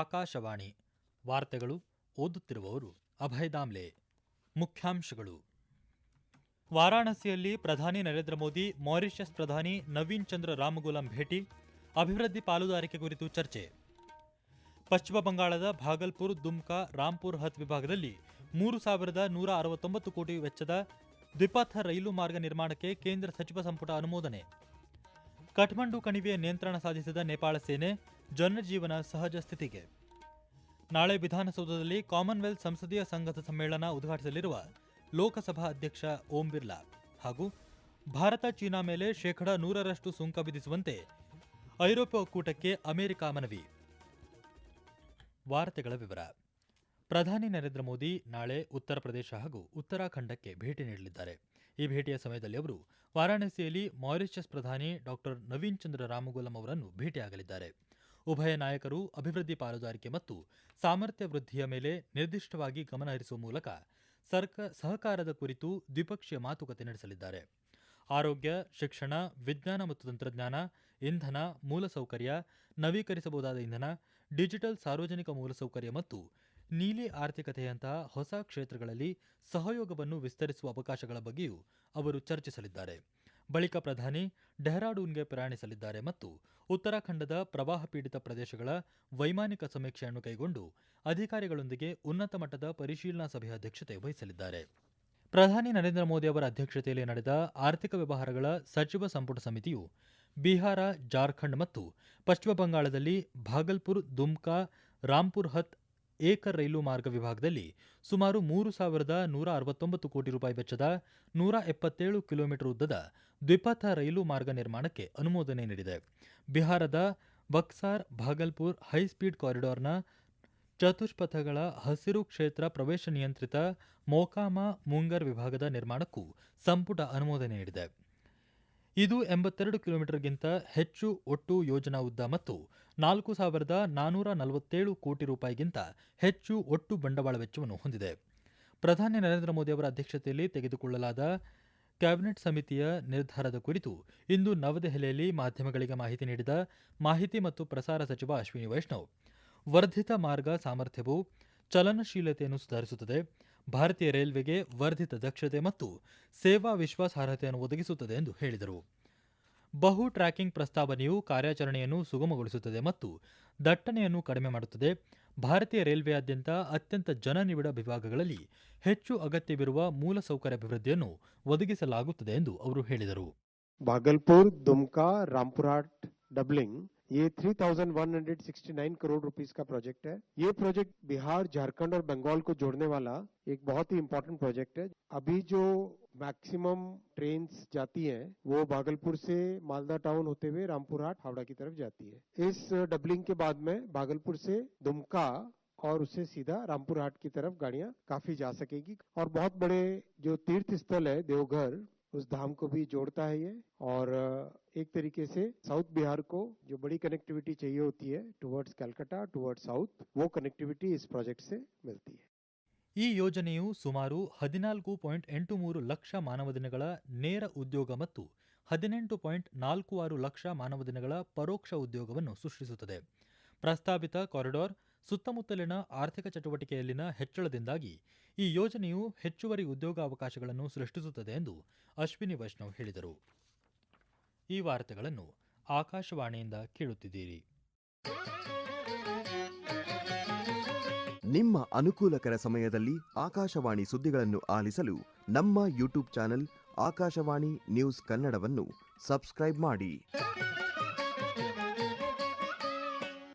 ಆಕಾಶವಾಣಿ ವಾರ್ತೆಗಳು ಓದುತ್ತಿರುವವರು ಅಭಯ್ ದಾಮ್ಲೆ. ಮುಖ್ಯಾಂಶಗಳು. ವಾರಾಣಸಿಯಲ್ಲಿ ಪ್ರಧಾನಿ ನರೇಂದ್ರ ಮೋದಿ, ಮಾರಿಷಸ್ ಪ್ರಧಾನಿ ನವೀನ್ ಚಂದ್ರ ರಾಮಗುಲಂ ಭೇಟಿ, ಅಭಿವೃದ್ಧಿ ಪಾಲುದಾರಿಕೆ ಕುರಿತು ಚರ್ಚೆ. ಪಶ್ಚಿಮ ಬಂಗಾಳದ ಭಾಗಲ್ಪುರ್, ದುಮ್ಕಾ ರಾಂಪುರ್ ಹತ್ ವಿಭಾಗದಲ್ಲಿ ಮೂರು ಸಾವಿರದ ನೂರ ಅರವತ್ತೊಂಬತ್ತು ಕೋಟಿ ವೆಚ್ಚದ ದ್ವಿಪಥ ರೈಲು ಮಾರ್ಗ ನಿರ್ಮಾಣಕ್ಕೆ ಕೇಂದ್ರ ಸಚಿವ ಸಂಪುಟ ಅನುಮೋದನೆ. ಕಠ್ಮಂಡು ಕಣಿವೆಯ ನಿಯಂತ್ರಣ ಸಾಧಿಸಿದ ನೇಪಾಳ ಸೇನೆ ಜನಜೀವನ ಸಹಜ ಸ್ಥಿತಿಗೆ. ನಾಳೆ ವಿಧಾನಸೌಧದಲ್ಲಿ ಕಾಮನ್ವೆಲ್ತ್ ಸಂಸದೀಯ ಸಂಘದ ಸಮ್ಮೇಳನ ಉದ್ಘಾಟಿಸಲಿರುವ ಲೋಕಸಭಾ ಅಧ್ಯಕ್ಷ ಓಂ ಬಿರ್ಲಾ ಹಾಗೂ ಭಾರತ ಚೀನಾ ಮೇಲೆ ಶೇಕಡ ನೂರರಷ್ಟು ಸುಂಕ ವಿಧಿಸುವಂತೆ ಐರೋಪ್ಯ ಒಕ್ಕೂಟಕ್ಕೆ ಅಮೆರಿಕ ಮನವಿ. ವಾರ್ತೆಗಳ ವಿವರ. ಪ್ರಧಾನಿ ನರೇಂದ್ರ ಮೋದಿ ನಾಳೆ ಉತ್ತರ ಪ್ರದೇಶ ಹಾಗೂ ಉತ್ತರಾಖಂಡಕ್ಕೆ ಭೇಟಿ ನೀಡಲಿದ್ದಾರೆ. ಈ ಭೇಟಿಯ ಸಮಯದಲ್ಲಿ ಅವರು ವಾರಾಣಸಿಯಲ್ಲಿ ಮಾರಿಷಸ್ ಪ್ರಧಾನಿ ಡಾಕ್ಟರ್ ನವೀನ್ ಚಂದ್ರ ರಾಮಗುಲಂ ಅವರನ್ನು ಭೇಟಿಯಾಗಲಿದ್ದಾರೆ. ಉಭಯ ನಾಯಕರು ಅಭಿವೃದ್ಧಿ ಪಾಲುದಾರಿಕೆ ಮತ್ತು ಸಾಮರ್ಥ್ಯ ವೃದ್ಧಿಯ ಮೇಲೆ ನಿರ್ದಿಷ್ಟವಾಗಿ ಗಮನಹರಿಸುವ ಮೂಲಕ ಸರ್ಕ, ಸಹಕಾರದ ಕುರಿತು ದ್ವಿಪಕ್ಷೀಯ ಮಾತುಕತೆ ನಡೆಸಲಿದ್ದಾರೆ. ಆರೋಗ್ಯ, ಶಿಕ್ಷಣ, ವಿಜ್ಞಾನ ಮತ್ತು ತಂತ್ರಜ್ಞಾನ, ಇಂಧನ, ಮೂಲಸೌಕರ್ಯ, ನವೀಕರಿಸಬಹುದಾದ ಇಂಧನ, ಡಿಜಿಟಲ್ ಸಾರ್ವಜನಿಕ ಮೂಲಸೌಕರ್ಯ ಮತ್ತು ನೀಲಿ ಆರ್ಥಿಕತೆಯಂತಹ ಹೊಸ ಕ್ಷೇತ್ರಗಳಲ್ಲಿ ಸಹಯೋಗವನ್ನು ವಿಸ್ತರಿಸುವ ಅವಕಾಶಗಳ ಬಗ್ಗೆಯೂ ಅವರು ಚರ್ಚಿಸಲಿದ್ದಾರೆ. ಬಳಿಕ ಪ್ರಧಾನಿ ಡೆಹ್ರಾಡೂನ್ಗೆ ಪ್ರಯಾಣಿಸಲಿದ್ದಾರೆ ಮತ್ತು ಉತ್ತರಾಖಂಡದ ಪ್ರವಾಹ ಪೀಡಿತ ಪ್ರದೇಶಗಳ ವೈಮಾನಿಕ ಸಮೀಕ್ಷೆಯನ್ನು ಕೈಗೊಂಡು ಅಧಿಕಾರಿಗಳೊಂದಿಗೆ ಉನ್ನತ ಮಟ್ಟದ ಪರಿಶೀಲನಾ ಸಭೆಯ ಅಧ್ಯಕ್ಷತೆ ವಹಿಸಲಿದ್ದಾರೆ. ಪ್ರಧಾನಿ ನರೇಂದ್ರ ಮೋದಿ ಅವರ ಅಧ್ಯಕ್ಷತೆಯಲ್ಲಿ ನಡೆದ ಆರ್ಥಿಕ ವ್ಯವಹಾರಗಳ ಸಚಿವ ಸಂಪುಟ ಸಮಿತಿಯು ಬಿಹಾರ, ಜಾರ್ಖಂಡ್ ಮತ್ತು ಪಶ್ಚಿಮ ಬಂಗಾಳದಲ್ಲಿ ಭಾಗಲ್ಪುರ್, ದುಮ್ಕಾ ರಾಂಪುರ್ ಹತ್ ಏಕರ್ ರೈಲು ಮಾರ್ಗ ವಿಭಾಗದಲ್ಲಿ ಸುಮಾರು ಮೂರು ಸಾವಿರದ ನೂರ ಅರವತ್ತೊಂಬತ್ತು ಕೋಟಿ ರೂಪಾಯಿ ವೆಚ್ಚದ ನೂರ ಎಪ್ಪತ್ತೇಳು ಕಿಲೋಮೀಟರ್ ಉದ್ದದ ದ್ವಿಪಥ ರೈಲು ಮಾರ್ಗ ನಿರ್ಮಾಣಕ್ಕೆ ಅನುಮೋದನೆ ನೀಡಿದೆ. ಬಿಹಾರದ ಬಕ್ಸಾರ್, ಭಾಗಲ್ಪುರ್ ಹೈಸ್ಪೀಡ್ ಕಾರಿಡಾರ್ನ ಚತುಷ್ಪಥಗಳ ಹಸಿರು ಕ್ಷೇತ್ರ ಪ್ರವೇಶ ನಿಯಂತ್ರಿತ ಮೋಕಾಮ ಮುಂಗರ್ ವಿಭಾಗದ ನಿರ್ಮಾಣಕ್ಕೂ ಸಂಪುಟ ಅನುಮೋದನೆ ನೀಡಿದೆ. ಇದು ಎಂಬತ್ತೆರಡು ಕಿಲೋಮೀಟರ್ಗಿಂತ ಹೆಚ್ಚು ಒಟ್ಟು ಯೋಜನಾ ಉದ್ದ ಮತ್ತು ನಾಲ್ಕು ಸಾವಿರದ ನಾನೂರ ನಲವತ್ತೇಳು ಕೋಟಿ ರೂಪಾಯಿಗಿಂತ ಹೆಚ್ಚು ಒಟ್ಟು ಬಂಡವಾಳ ವೆಚ್ಚವನ್ನು ಹೊಂದಿದೆ. ಪ್ರಧಾನಿ ನರೇಂದ್ರ ಮೋದಿ ಅವರ ಅಧ್ಯಕ್ಷತೆಯಲ್ಲಿ ತೆಗೆದುಕೊಳ್ಳಲಾದ ಕ್ಯಾಬಿನೆಟ್ ಸಮಿತಿಯ ನಿರ್ಧಾರದ ಕುರಿತು ಇಂದು ನವದೆಹಲಿಯಲ್ಲಿ ಮಾಧ್ಯಮಗಳಿಗೆ ಮಾಹಿತಿ ನೀಡಿದ ಮಾಹಿತಿ ಮತ್ತು ಪ್ರಸಾರ ಸಚಿವ ಅಶ್ವಿನಿ ವೈಷ್ಣವ್, ವರ್ಧಿತ ಮಾರ್ಗ ಸಾಮರ್ಥ್ಯವು ಚಲನಶೀಲತೆಯನ್ನು ಸುಧಾರಿಸುತ್ತದೆ ಭಾರತೀಯ ರೈಲ್ವೆಗೆ ವರ್ಧಿತ ದಕ್ಷತೆ ಮತ್ತು ಸೇವಾ ವಿಶ್ವಾಸಾರ್ಹತೆಯನ್ನು ಒದಗಿಸುತ್ತದೆ ಎಂದು ಹೇಳಿದರು. ಬಹು ಟ್ರ್ಯಾಕಿಂಗ್ ಪ್ರಸ್ತಾವನೆಯು ಕಾರ್ಯಾಚರಣೆಯನ್ನು ಸುಗಮಗೊಳಿಸುತ್ತದೆ ಮತ್ತು ದಟ್ಟಣೆಯನ್ನು ಕಡಿಮೆ ಮಾಡುತ್ತದೆ. ಭಾರತೀಯ ರೈಲ್ವೆಯಾದ್ಯಂತ ಅತ್ಯಂತ ಜನನಿಬಿಡ ವಿಭಾಗಗಳಲ್ಲಿ ಹೆಚ್ಚು ಅಗತ್ಯವಿರುವ ಮೂಲಸೌಕರ್ಯ ಅಭಿವೃದ್ಧಿಯನ್ನು ಒದಗಿಸಲಾಗುತ್ತದೆ ಎಂದು ಅವರು ಹೇಳಿದರು. ಭಾಗಲ್ಪುರ್ ದುಮ್ಕಾ ರಾಮ್ಪುರಾಟ್ ಡಬ್ಲಿಂಗ್ ये 3,169 करोड़ रुपीस का प्रोजेक्ट है। ये प्रोजेक्ट बिहार झारखंड और बंगाल को जोड़ने वाला एक बहुत ही इम्पोर्टेंट प्रोजेक्ट है। अभी जो मैक्सिमम ट्रेन जाती हैं वो भागलपुर से मालदा टाउन होते हुए रामपुरहाट हावड़ा की तरफ़ जाती है। इस डबलिंग के बाद में भागलपुर से दुमका और उससे सीधा रामपुर हाट की तरफ़ गाड़ियाँ काफ़ी जा सकेगी। और बहुत बड़े जो तीर्थ स्थल है देवघर उस धाम को भी जोड़ता है ये और एक तरीके से साउथ बिहार को जो बड़ी कनेक्टिविटी चाहिए होती है टुवर्ड्स कैलकाटा टुवर्ड्स साउथ वो कनेक्टिविटी इस प्रोजेक्ट से मिलती है ಈ ಯೋಜನೆಯು ಸುಮಾರು ಹದಿನಾಲ್ಕು ಪಾಯಿಂಟ್ ಎಂಟು ಮೂರು ಲಕ್ಷ ಮಾನವ ದಿನಗಳ ನೇರ ಉದ್ಯೋಗ ಮತ್ತು ಹದಿನೆಂಟು ಪಾಯಿಂಟ್ ನಾಲ್ಕು ಆರು ಲಕ್ಷ ಮಾನವ ದಿನಗಳ ಪರೋಕ್ಷ ಉದ್ಯೋಗವನ್ನು ಸೃಷ್ಟಿಸುತ್ತದೆ ಪ್ರಸ್ತಾವಿತ ಕಾರಿಡಾರ್ ಸುತ್ತಮುತ್ತಲಿನ ಆರ್ಥಿಕ ಚಟುವಟಿಕೆಯಲ್ಲಿನ ಹೆಚ್ಚಳದಿಂದಾಗಿ ಈ ಯೋಜನೆಯು ಹೆಚ್ಚುವರಿ ಉದ್ಯೋಗಾವಕಾಶಗಳನ್ನು ಸೃಷ್ಟಿಸುತ್ತದೆ ಎಂದು ಅಶ್ವಿನಿ ವೈಷ್ಣವ್ ಹೇಳಿದರು. ಈ ವಾರ್ತೆಗಳನ್ನು ಆಕಾಶವಾಣಿಯಿಂದ ಕೇಳುತ್ತಿದ್ದೀರಿ. ನಿಮ್ಮ ಅನುಕೂಲಕರ ಸಮಯದಲ್ಲಿ ಆಕಾಶವಾಣಿ ಸುದ್ದಿಗಳನ್ನು ಆಲಿಸಲು ನಮ್ಮ ಯೂಟ್ಯೂಬ್ ಚಾನೆಲ್ ಆಕಾಶವಾಣಿ ನ್ಯೂಸ್ ಕನ್ನಡವನ್ನು ಸಬ್ಸ್ಕ್ರೈಬ್ ಮಾಡಿ.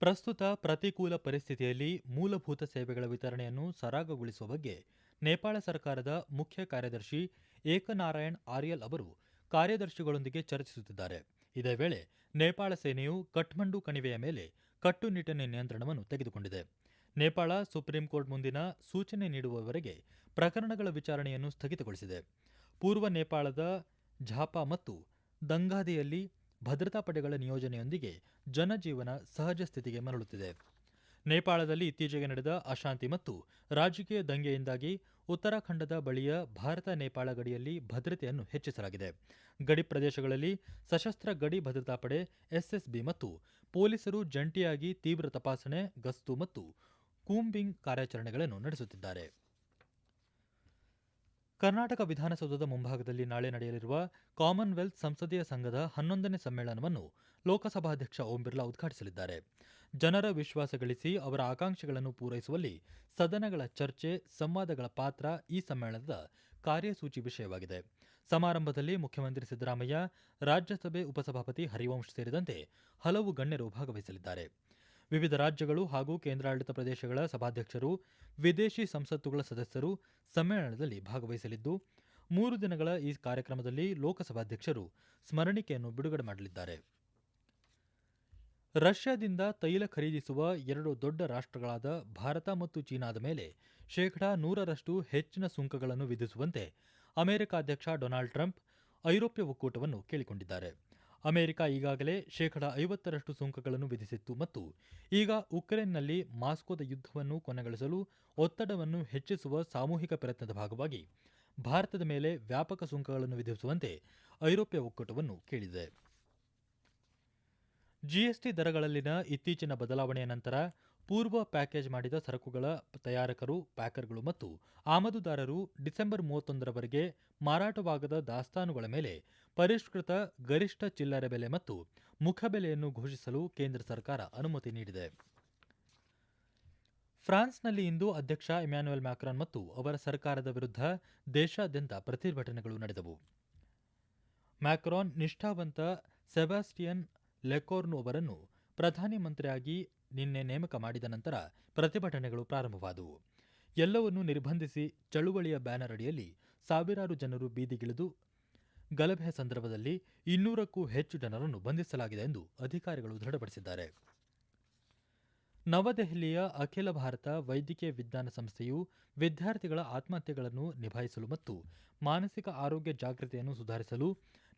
ಪ್ರಸ್ತುತ ಪ್ರತಿಕೂಲ ಪರಿಸ್ಥಿತಿಯಲ್ಲಿ ಮೂಲಭೂತ ಸೇವೆಗಳ ವಿತರಣೆಯನ್ನು ಸರಾಗಗೊಳಿಸುವ ಬಗ್ಗೆ ನೇಪಾಳ ಸರ್ಕಾರದ ಮುಖ್ಯ ಕಾರ್ಯದರ್ಶಿ ಏಕನಾರಾಯಣ್ ಆರ್ಯಲ್ ಅವರು ಕಾರ್ಯದರ್ಶಿಗಳೊಂದಿಗೆ ಚರ್ಚಿಸುತ್ತಿದ್ದಾರೆ. ಇದೇ ವೇಳೆ ನೇಪಾಳ ಸೇನೆಯು ಕಠ್ಮಂಡು ಕಣಿವೆಯ ಮೇಲೆ ಕಟ್ಟುನಿಟ್ಟಿನ ನಿಯಂತ್ರಣವನ್ನು ತೆಗೆದುಕೊಂಡಿದೆ. ನೇಪಾಳ ಸುಪ್ರೀಂ ಕೋರ್ಟ್ ಮುಂದಿನ ಸೂಚನೆ ನೀಡುವವರೆಗೆ ಪ್ರಕರಣಗಳ ವಿಚಾರಣೆಯನ್ನು ಸ್ಥಗಿತಗೊಳಿಸಿದೆ. ಪೂರ್ವ ನೇಪಾಳದ ಝಾಪಾ ಮತ್ತು ದಂಗಾದಿಯಲ್ಲಿ ಭದ್ರತಾ ಪಡೆಗಳ ನಿಯೋಜನೆಯೊಂದಿಗೆ ಜನಜೀವನ ಸಹಜ ಸ್ಥಿತಿಗೆ ಮರಳುತ್ತಿದೆ. ನೇಪಾಳದಲ್ಲಿ ಇತ್ತೀಚೆಗೆ ನಡೆದ ಅಶಾಂತಿ ಮತ್ತು ರಾಜಕೀಯ ದಂಗೆಯಿಂದಾಗಿ ಉತ್ತರಾಖಂಡದ ಬಳಿಯ ಭಾರತ ನೇಪಾಳ ಗಡಿಯಲ್ಲಿ ಭದ್ರತೆಯನ್ನು ಹೆಚ್ಚಿಸಲಾಗಿದೆ. ಗಡಿ ಪ್ರದೇಶಗಳಲ್ಲಿ ಸಶಸ್ತ್ರ ಗಡಿ ಭದ್ರತಾ ಪಡೆ, ಎಸ್ಎಸ್ಬಿ ಮತ್ತು ಪೊಲೀಸರು ಜಂಟಿಯಾಗಿ ತೀವ್ರ ತಪಾಸಣೆ, ಗಸ್ತು ಮತ್ತು ಕೂಂಬಿಂಗ್ ಕಾರ್ಯಾಚರಣೆಗಳನ್ನು ನಡೆಸುತ್ತಿದ್ದಾರೆ. ಕರ್ನಾಟಕ ವಿಧಾನಸೌಧದ ಮುಂಭಾಗದಲ್ಲಿ ನಾಳೆ ನಡೆಯಲಿರುವ ಕಾಮನ್ವೆಲ್ತ್ ಸಂಸದೀಯ ಸಂಘದ ಹನ್ನೊಂದನೇ ಸಮ್ಮೇಳನವನ್ನು ಲೋಕಸಭಾಧ್ಯಕ್ಷ ಓಂ ಬಿರ್ಲಾ ಉದ್ಘಾಟಿಸಲಿದ್ದಾರೆ. ಜನರ ವಿಶ್ವಾಸ ಗಳಿಸಿ ಅವರ ಆಕಾಂಕ್ಷೆಗಳನ್ನು ಪೂರೈಸುವಲ್ಲಿ ಸದನಗಳ ಚರ್ಚೆ, ಸಂವಾದಗಳ ಪಾತ್ರ ಈ ಸಮ್ಮೇಳನದ ಕಾರ್ಯಸೂಚಿ ವಿಷಯವಾಗಿದೆ. ಸಮಾರಂಭದಲ್ಲಿ ಮುಖ್ಯಮಂತ್ರಿ ಸಿದ್ದರಾಮಯ್ಯ, ರಾಜ್ಯಸಭೆ ಉಪಸಭಾಪತಿ ಹರಿವಂಶ್ ಸೇರಿದಂತೆ ಹಲವು ಗಣ್ಯರು ಭಾಗವಹಿಸಲಿದ್ದಾರೆ. ವಿವಿಧ ರಾಜ್ಯಗಳು ಹಾಗೂ ಕೇಂದ್ರಾಡಳಿತ ಪ್ರದೇಶಗಳ ಸಭಾಧ್ಯಕ್ಷರು, ವಿದೇಶಿ ಸಂಸತ್ತುಗಳ ಸದಸ್ಯರು ಸಮ್ಮೇಳನದಲ್ಲಿ ಭಾಗವಹಿಸಲಿದ್ದು, ಮೂರು ದಿನಗಳ ಈ ಕಾರ್ಯಕ್ರಮದಲ್ಲಿ ಲೋಕಸಭಾಧ್ಯಕ್ಷರು ಸ್ಮರಣಿಕೆಯನ್ನು ಬಿಡುಗಡೆ ಮಾಡಲಿದ್ದಾರೆ. ರಷ್ಯಾದಿಂದ ತೈಲ ಖರೀದಿಸುವ ಎರಡು ದೊಡ್ಡ ರಾಷ್ಟ್ರಗಳಾದ ಭಾರತ ಮತ್ತು ಚೀನಾದ ಮೇಲೆ ಶೇಕಡಾ ನೂರರಷ್ಟು ಹೆಚ್ಚಿನ ಸುಂಕಗಳನ್ನು ವಿಧಿಸುವಂತೆ ಅಮೆರಿಕ ಅಧ್ಯಕ್ಷ ಡೊನಾಲ್ಡ್ ಟ್ರಂಪ್ ಐರೋಪ್ಯ ಒಕ್ಕೂಟವನ್ನು ಕೇಳಿಕೊಂಡಿದ್ದಾರೆ. ಅಮೆರಿಕ ಈಗಾಗಲೇ ಶೇಕಡಾ ಐವತ್ತರಷ್ಟು ಸುಂಕಗಳನ್ನು ವಿಧಿಸಿತ್ತು ಮತ್ತು ಈಗ ಉಕ್ರೇನ್ನಲ್ಲಿ ಮಾಸ್ಕೋದ ಯುದ್ಧವನ್ನು ಕೊನೆಗೊಳಿಸಲು ಒತ್ತಡವನ್ನು ಹೆಚ್ಚಿಸುವ ಸಾಮೂಹಿಕ ಪ್ರಯತ್ನದ ಭಾಗವಾಗಿ ಭಾರತದ ಮೇಲೆ ವ್ಯಾಪಕ ಸುಂಕಗಳನ್ನು ವಿಧಿಸುವಂತೆ ಐರೋಪ್ಯ ಒಕ್ಕೂಟವನ್ನು ಕೇಳಿದೆ. ಜಿಎಸ್ಟಿ ದರಗಳಲ್ಲಿನ ಇತ್ತೀಚಿನ ಬದಲಾವಣೆಯ ನಂತರ ಪೂರ್ವ ಪ್ಯಾಕೇಜ್ ಮಾಡಿದ ಸರಕುಗಳ ತಯಾರಕರು, ಪ್ಯಾಕರ್ಗಳು ಮತ್ತು ಆಮದುದಾರರು ಡಿಸೆಂಬರ್ ಮೂವತ್ತೊಂದರವರೆಗೆ ಮಾರಾಟವಾಗದ ದಾಸ್ತಾನುಗಳ ಮೇಲೆ ಪರಿಷ್ಕೃತ ಗರಿಷ್ಠ ಚಿಲ್ಲರೆ ಬೆಲೆ ಮತ್ತು ಮುಖಬೆಲೆಯನ್ನು ಘೋಷಿಸಲು ಕೇಂದ್ರ ಸರ್ಕಾರ ಅನುಮತಿ ನೀಡಿದೆ. ಫ್ರಾನ್ಸ್ನಲ್ಲಿ ಇಂದು ಅಧ್ಯಕ್ಷ ಇಮ್ಯಾನ್ಯುಯಲ್ ಮ್ಯಾಕ್ರಾನ್ ಮತ್ತು ಅವರ ಸರ್ಕಾರದ ವಿರುದ್ಧ ದೇಶಾದ್ಯಂತ ಪ್ರತಿಭಟನೆಗಳು ನಡೆದವು. ಮ್ಯಾಕ್ರಾನ್ ನಿಷ್ಠಾವಂತ ಸೆಬಾಸ್ಟಿಯನ್ ಲೆಕೋರ್ನು ಅವರನ್ನು ಪ್ರಧಾನಿ ಮಂತ್ರಿಯಾಗಿ ನಿನ್ನೆ ನೇಮಕ ಮಾಡಿದ ನಂತರ ಪ್ರತಿಭಟನೆಗಳು ಪ್ರಾರಂಭವಾದವು. ಎಲ್ಲವನ್ನೂ ನಿರ್ಬಂಧಿಸಿ ಚಳುವಳಿಯ ಬ್ಯಾನರ್ ಅಡಿಯಲ್ಲಿ ಸಾವಿರಾರು ಜನರು ಬೀದಿಗಿಳಿದು, ಗಲಭೆ ಸಂದರ್ಭದಲ್ಲಿ ಇನ್ನೂರಕ್ಕೂ ಹೆಚ್ಚು ಜನರನ್ನು ಬಂಧಿಸಲಾಗಿದೆ ಎಂದು ಅಧಿಕಾರಿಗಳು ದೃಢಪಡಿಸಿದ್ದಾರೆ. ನವದೆಹಲಿಯ ಅಖಿಲ ಭಾರತ ವೈದ್ಯಕೀಯ ವಿಜ್ಞಾನ ಸಂಸ್ಥೆಯು ವಿದ್ಯಾರ್ಥಿಗಳ ಆತ್ಮಹತ್ಯೆಗಳನ್ನು ನಿಭಾಯಿಸಲು ಮತ್ತು ಮಾನಸಿಕ ಆರೋಗ್ಯ ಜಾಗೃತಿಯನ್ನು ಸುಧಾರಿಸಲು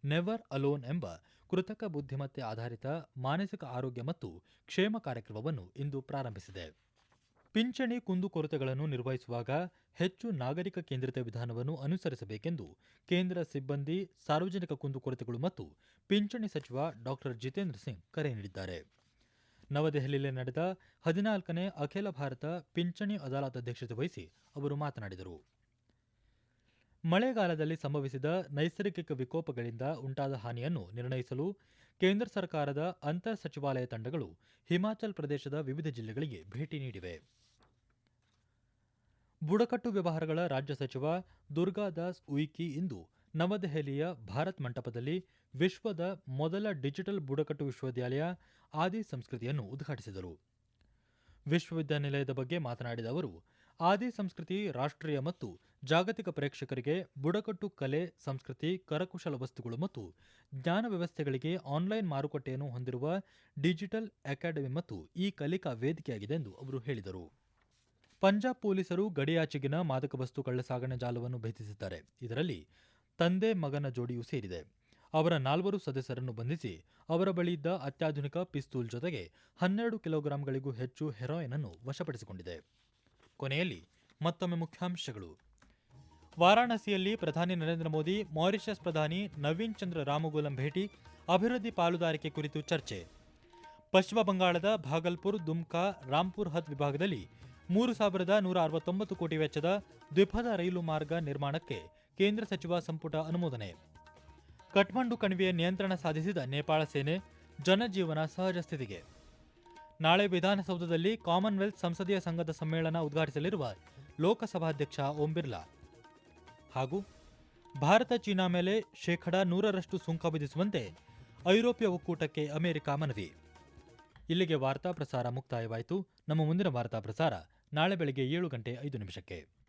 ನೆವರ್ ಅಲೋನ್ ಎಂಬ ಕೃತಕ ಬುದ್ಧಿಮತ್ತೆ ಆಧಾರಿತ ಮಾನಸಿಕ ಆರೋಗ್ಯ ಮತ್ತು ಕ್ಷೇಮ ಕಾರ್ಯಕ್ರಮವನ್ನು ಇಂದು ಪ್ರಾರಂಭಿಸಿದೆ. ಪಿಂಚಣಿ ಕುಂದುಕೊರತೆಗಳನ್ನು ನಿರ್ವಹಿಸುವಾಗ ಹೆಚ್ಚು ನಾಗರಿಕ ಕೇಂದ್ರಿತ ವಿಧಾನವನ್ನು ಅನುಸರಿಸಬೇಕೆಂದು ಕೇಂದ್ರ ಸಿಬ್ಬಂದಿ, ಸಾರ್ವಜನಿಕ ಕುಂದುಕೊರತೆಗಳು ಮತ್ತು ಪಿಂಚಣಿ ಸಚಿವ ಡಾಕ್ಟರ್ ಜಿತೇಂದ್ರ ಸಿಂಗ್ ಕರೆ ನೀಡಿದ್ದಾರೆ. ನವದೆಹಲಿಯಲ್ಲಿ ನಡೆದ ಹದಿನಾಲ್ಕನೇ ಅಖಿಲ ಭಾರತ ಪಿಂಚಣಿ ಅದಾಲತ್ ಅಧ್ಯಕ್ಷತೆ ವಹಿಸಿ ಅವರು ಮಾತನಾಡಿದರು. ಮಳೆಗಾಲದಲ್ಲಿ ಸಂಭವಿಸಿದ ನೈಸರ್ಗಿಕ ವಿಕೋಪಗಳಿಂದ ಉಂಟಾದ ಹಾನಿಯನ್ನು ನಿರ್ಣಯಿಸಲು ಕೇಂದ್ರ ಸರ್ಕಾರದ ಅಂತರ್ ಸಚಿವಾಲಯ ತಂಡಗಳು ಹಿಮಾಚಲ ಪ್ರದೇಶದ ವಿವಿಧ ಜಿಲ್ಲೆಗಳಿಗೆ ಭೇಟಿ ನೀಡಿವೆ. ಬುಡಕಟ್ಟು ವ್ಯವಹಾರಗಳ ರಾಜ್ಯ ಸಚಿವ ದುರ್ಗಾದಾಸ್ ಉಯಿಕಿ ಇಂದು ನವದೆಹಲಿಯ ಭಾರತ್ ಮಂಟಪದಲ್ಲಿ ವಿಶ್ವದ ಮೊದಲ ಡಿಜಿಟಲ್ ಬುಡಕಟ್ಟು ವಿಶ್ವವಿದ್ಯಾಲಯ ಆದಿ ಸಂಸ್ಕೃತಿಯನ್ನು ಉದ್ಘಾಟಿಸಿದರು. ವಿಶ್ವವಿದ್ಯಾನಿಲಯದ ಬಗ್ಗೆ ಮಾತನಾಡಿದ ಅವರು ಆದಿ ಸಂಸ್ಕೃತಿ, ರಾಷ್ಟ್ರೀಯ ಮತ್ತು ಜಾಗತಿಕ ಪ್ರೇಕ್ಷಕರಿಗೆ ಬುಡಕಟ್ಟು ಕಲೆ, ಸಂಸ್ಕೃತಿ, ಕರಕುಶಲ ವಸ್ತುಗಳು ಮತ್ತು ಜ್ಞಾನ ವ್ಯವಸ್ಥೆಗಳಿಗೆ ಆನ್ಲೈನ್ ಮಾರುಕಟ್ಟೆಯನ್ನು ಹೊಂದಿರುವ ಡಿಜಿಟಲ್ ಅಕಾಡೆಮಿ ಮತ್ತು ಈ ಕಲಿಕಾ ವೇದಿಕೆಯಾಗಿದೆ ಎಂದು ಅವರು ಹೇಳಿದರು. ಪಂಜಾಬ್ ಪೊಲೀಸರು ಗಡಿಯಾಚೆಗಿನ ಮಾದಕ ವಸ್ತು ಕಳ್ಳಸಾಗಣೆ ಜಾಲವನ್ನು ಭೇದಿಸಿದ್ದಾರೆ. ಇದರಲ್ಲಿ ತಂದೆ, ಮಗನ ಜೋಡಿಯೂ ಸೇರಿದೆ. ಅವರ ನಾಲ್ವರು ಸದಸ್ಯರನ್ನು ಬಂಧಿಸಿ ಅವರ ಬಳಿಯಿದ್ದ ಅತ್ಯಾಧುನಿಕ ಪಿಸ್ತೂಲ್ ಜೊತೆಗೆ ಹನ್ನೆರಡು ಕಿಲೋಗ್ರಾಂಗಳಿಗೂ ಹೆಚ್ಚು ಹೆರಾಯಿನ್ ಅನ್ನು ವಶಪಡಿಸಿಕೊಂಡಿದೆ. ಕೊನೆಯಲ್ಲಿ ಮತ್ತೊಮ್ಮೆ ಮುಖ್ಯಾಂಶಗಳು. ವಾರಾಣಸಿಯಲ್ಲಿ ಪ್ರಧಾನಿ ನರೇಂದ್ರ ಮೋದಿ, ಮಾರಿಷಸ್ ಪ್ರಧಾನಿ ನವೀನ್ ಚಂದ್ರ ರಾಮಗೋಲಂ ಭೇಟಿ, ಅಭಿವೃದ್ಧಿ ಪಾಲುದಾರಿಕೆ ಕುರಿತು ಚರ್ಚೆ. ಪಶ್ಚಿಮ ಬಂಗಾಳದ ಭಾಗಲ್ಪುರ್, ದುಮ್ಕಾ ರಾಂಪುರ್ ಹತ್ ವಿಭಾಗದಲ್ಲಿ ಮೂರು ಸಾವಿರದ ನೂರ ಅರವತ್ತೊಂಬತ್ತು ಕೋಟಿ ವೆಚ್ಚದ ದ್ವಿಪಥ ರೈಲು ಮಾರ್ಗ ನಿರ್ಮಾಣಕ್ಕೆ ಕೇಂದ್ರ ಸಚಿವ ಸಂಪುಟ ಅನುಮೋದನೆ. ಕಠ್ಮಂಡು ಕಣಿವೆಯ ನಿಯಂತ್ರಣ ಸಾಧಿಸಿದ ನೇಪಾಳ ಸೇನೆ ಜನಜೀವನ ಸಹಜ ಸ್ಥಿತಿಗೆ. ನಾಳೆ ವಿಧಾನಸೌಧದಲ್ಲಿ ಕಾಮನ್ವೆಲ್ತ್ ಸಂಸದೀಯ ಸಂಘದ ಸಮ್ಮೇಳನ ಉದ್ಘಾಟಿಸಲಿರುವ ಲೋಕಸಭಾಧ್ಯಕ್ಷ ಓಂ ಬಿರ್ಲಾ. ಹಾಗೂ ಭಾರತ ಚೀನಾ ಮೇಲೆ ಶೇಕಡಾ ನೂರರಷ್ಟು ಸುಂಕ ವಿಧಿಸುವಂತೆ ಐರೋಪ್ಯ ಒಕ್ಕೂಟಕ್ಕೆ ಅಮೆರಿಕ ಮನವಿ. ಇಲ್ಲಿಗೆ ವಾರ್ತಾ ಪ್ರಸಾರ ಮುಕ್ತಾಯವಾಯಿತು. ನಮ್ಮ ಮುಂದಿನ ವಾರ್ತಾ ಪ್ರಸಾರ ನಾಳೆ ಬೆಳಗ್ಗೆ ಏಳು ಗಂಟೆ ಐದು ನಿಮಿಷಕ್ಕೆ.